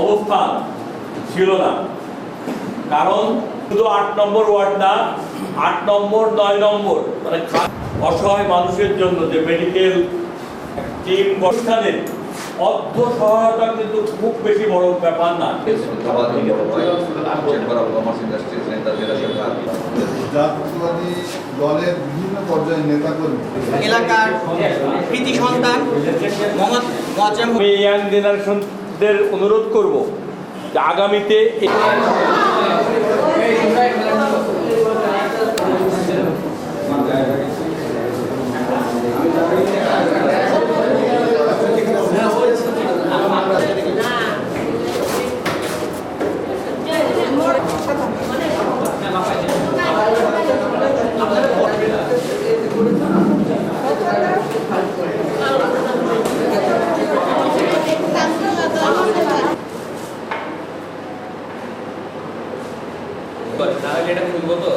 অবস্থান ছিল না। কারণ শুধু আট নম্বর ওয়ার্ড না আট নম্বর নয় নম্বর মানে অসহায় মানুষের জন্য যে মেডিকেল টিম গঠনের অর্থ সহায়তা কিন্তু খুব বেশি বড় ব্যাপার না। নেতা জাতীয়বাদী দলের এলাকার কৃতি সন্তান ইয়াং জেনারেশনদের অনুরোধ করব যে আগামীতে But now I get a full motor.